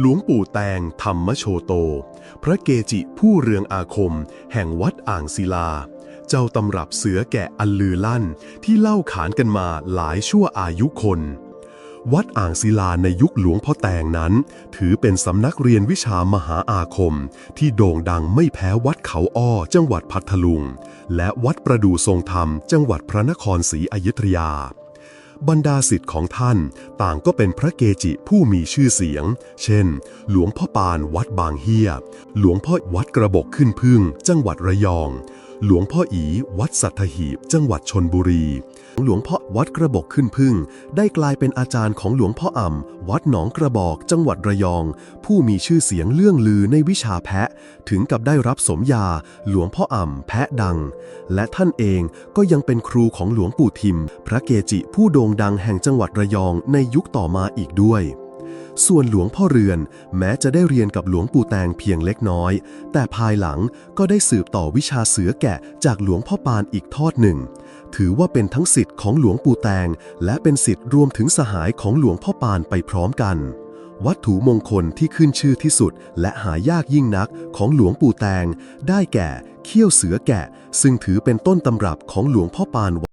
หลวงปู่แตงธรรมโชโต พระเกจิผู้เรืองอาคม แห่งวัดอ่างศิลา เจ้าตำรับเสือแกะอันลือลั่น ที่เล่าขานกันมาหลายชั่วอายุคน วัดอ่างศิลาในยุคหลวงพ่อแตงนั้น ถือเป็นสำนักเรียนวิชามหาอาคม ที่โด่งดังไม่แพ้วัดเขาอ้อจังหวัดพัทลุง และวัดประดู่ทรงธรรมจังหวัดพระนครศรีอยุธยา บรรดาสิทธิ์ของท่านต่างก็เป็นพระเกจิผู้มีชื่อเสียง เช่น หลวงพ่อปานวัดบางเฮีย หลวงพ่อวัดกระบกขึ้นพึ่ง จังหวัดระยอง หลวงพ่ออีวัดสัตหีบ จังหวัดชนบุรี หลวงพ่อวัดกระบอกขึ้นพึ่ง ได้กลายเป็นอาจารย์ของหลวงพ่ออ่ำวัดหนองกระบอก จังหวัดระยอง ผู้มีชื่อเสียงเลื่องลือในวิชาแพะ ถึงกับได้รับสมญา หลวงพ่ออ่ำแพะดัง และท่านเองก็ยังเป็นครูของหลวงปู่ทิม พระเกจิผู้โด่งดังแห่งจังหวัดระยองในยุคต่อมาอีกด้วย ส่วนหลวงพ่อเรือน แม้จะได้เรียนกับหลวงปู่แตงเพียงเล็กน้อย แต่ภายหลังก็ได้สืบต่อวิชาเสือแกะจากหลวงพ่อปานอีกทอดหนึ่ง ถือว่าเป็นทั้งสิทธิ์ของหลวงปู่แตง และเป็นสิทธิ์รวมถึงสหายของหลวงพ่อปานไปพร้อมกัน วัตถุมงคลที่ขึ้นชื่อที่สุด และหายากยิ่งนักของหลวงปู่แตง ได้แก่เขี้ยวเสือแกะ ซึ่งถือเป็นต้นตำรับของหลวงพ่อปาน